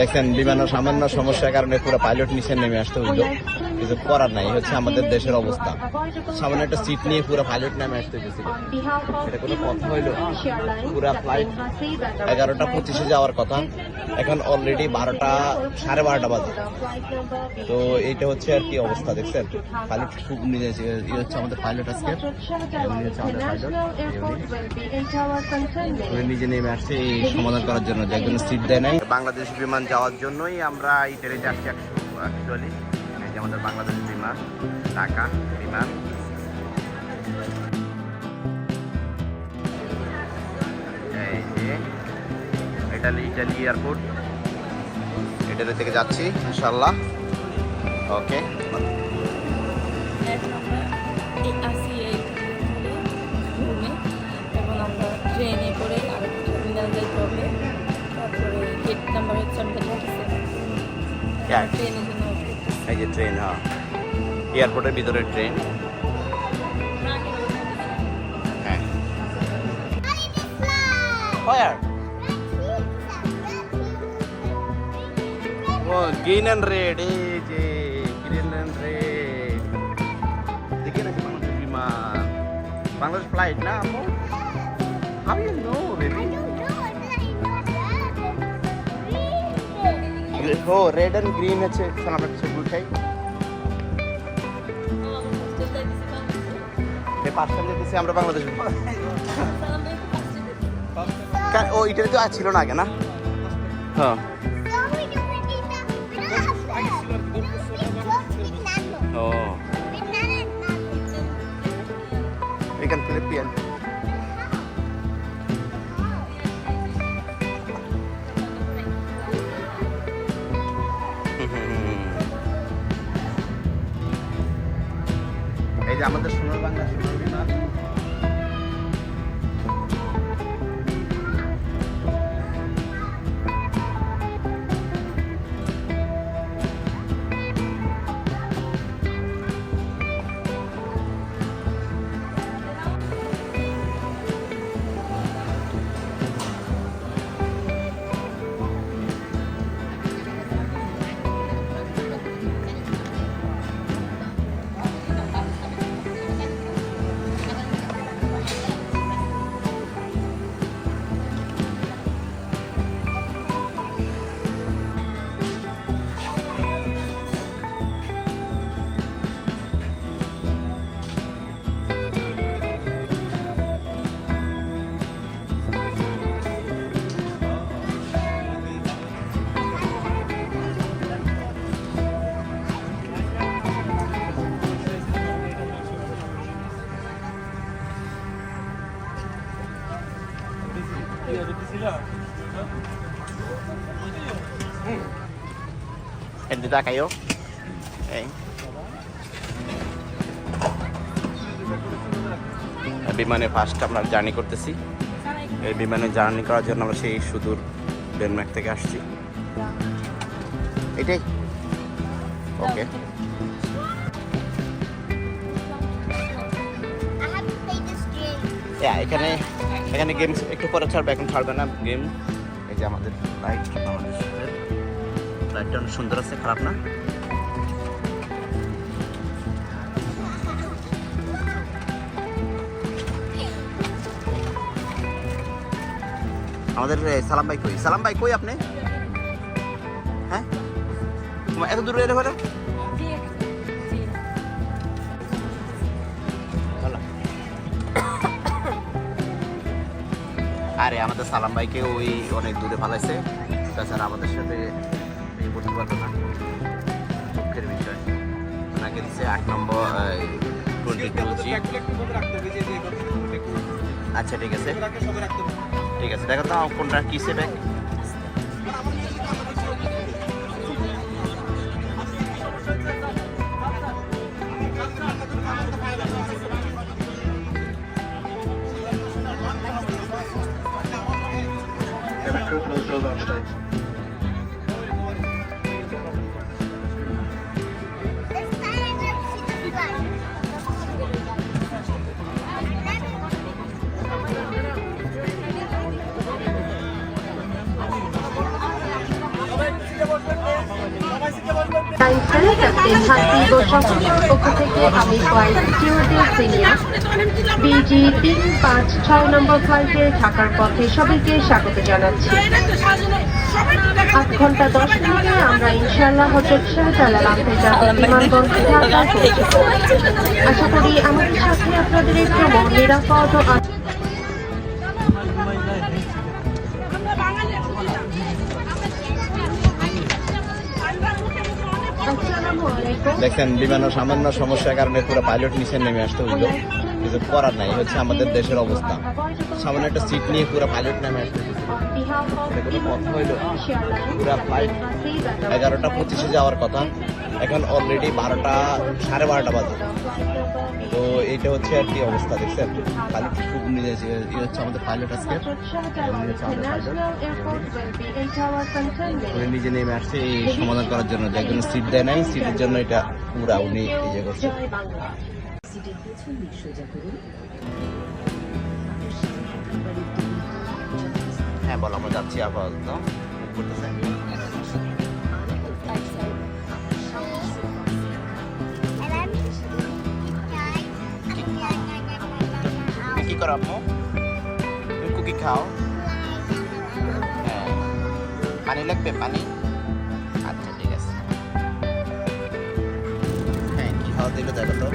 দেখেন বিমানের সামান্য সমস্যার কারণে পুরো পাইলট নিচে নেমে আসতে হইল কিছু করার নাই, হচ্ছে আমাদের দেশের অবস্থা। সামান্য একটা সিট নিয়ে পুরো পাইলট নামে আসতে হয়েছিল এটা কোনো কথা হইল? পুরা ফ্লাইট এগারোটা পঁচিশে যাওয়ার কথা। এখন অলরেডি বারোটা, সাড়ে বারোটা বাজে। তো এইটা হচ্ছে আর কি অবস্থা, দেখছেন? পাইলট খুব নিজে ইয়ে হচ্ছে আমাদের পাইলট আজকে। নিজে নেমে আসছে, এই সমাধান করার জন্য। যে একজন সিট দেয় নাই। বাংলাদেশ বিমান যাওয়ার জন্যই আমরা ইটালি যাচ্ছি অ্যাকচুয়ালি এই যে আমাদের বাংলাদেশ বিমান ঢাকা বিমান। এই যে ইটালি ইটালি এয়ারপোর্ট। ইটালি থেকে যাচ্ছি ইনশাল্লাহ ওকে। ট্রেনে করে আর টার্মিনাল যাইতে হবে তারপরে গেট নাম্বার হচ্ছে আমাদের থার্টি এই যে ট্রেন হ্যাঁ। এয়ারপোর্টের ভিতরে ট্রেন বাংলাদেশ ফ্লাইট না you know red and green আছে চল আমরা কিছু উঠাই এই পার্সেল যেতেছি আমরা বাংলাদেশ ও এটা তো আর ছিল না আগে না হ্যাঁ যে আমাদের সোনার বাংলা সোনার Hindi kayo? Okay. বিমানে ফার্স্ট আমরা জার্নি করতেছি এই বিমানে জার্নি করার জন্য আমরা সেই সুদূর ডেনমার্ক থেকে আসছি এটাই ওকে এখানে এখানে গেমস একটু পরে ছাড়বে এখন ছাড়বে না গেম এই যে আমাদের ফ্লাইট আমাদের ফ্লাইটটা অনেক সুন্দর আছে খারাপ না? আমাদের সালাম ভাই কই? সালাম ভাই কই আপনি? হ্যাঁ? এত দূরে এলে আরে আমাদের সালাম ভাইকে ওই অনেক দূরে ফালাইছে তাছাড়া আমাদের সাথে এই করতে পারবে দুঃখের বিষয়। ওনাকে দিচ্ছে আট নম্বর আচ্ছা ঠিক আছে। ঠিক আছে, দেখো তো কোনটা কিসে ব্যাগ আমি ফ্লাইট সিকিউরিটি সিনিয়র বিজি তিন পাঁচ ছয় নম্বর ফ্লাইটে ঢাকার পথে সবাইকে স্বাগত জানাচ্ছি। আট ঘণ্টা দশ মিনিটে আমরা ইনশাআল্লাহ হজরত শাহজালাল আন্তর্জাতিক বিমানবন্দর ঢাকায় আশা করি আমাদের সাথে আপনাদের ভ্রমণ নিরাপদ ও দেখছেন, বিমান সামান্য সমস্যার কারণে পুরো পাইলট নিচে নেমে আসতে হইল কিছু করার নাই, হচ্ছে আমাদের দেশের অবস্থা। সামান্য একটা সিট নিয়ে পুরো পাইলট নেমে আসতে এগারোটা পঁচিশে যাওয়ার কথা। এখন অলরেডি বারোটা, সাড়ে বারোটা বাজে। তো এইটা হচ্ছে আর কি অবস্থা দেখছেন? পাইলট খুব নিজে ইয়ে হচ্ছে আমাদের পাইলট আজকে। উনি নিজে নেমে আসছে এই সমাধান করার জন্য। যে একজন সিট দেয় নাই সিটের জন্য এটা পুরা উনি ইয়ে করছে। হ্যাঁ বল আমরা যাচ্ছি আপাতত। করতেছে করো আপু তুমি কুকি খাও। হ্যাঁ। পানি লাগবে, পানি? আচ্ছা ঠিক আছে। হ্যাঁ কী খাওয়া দিলে দেখো তো।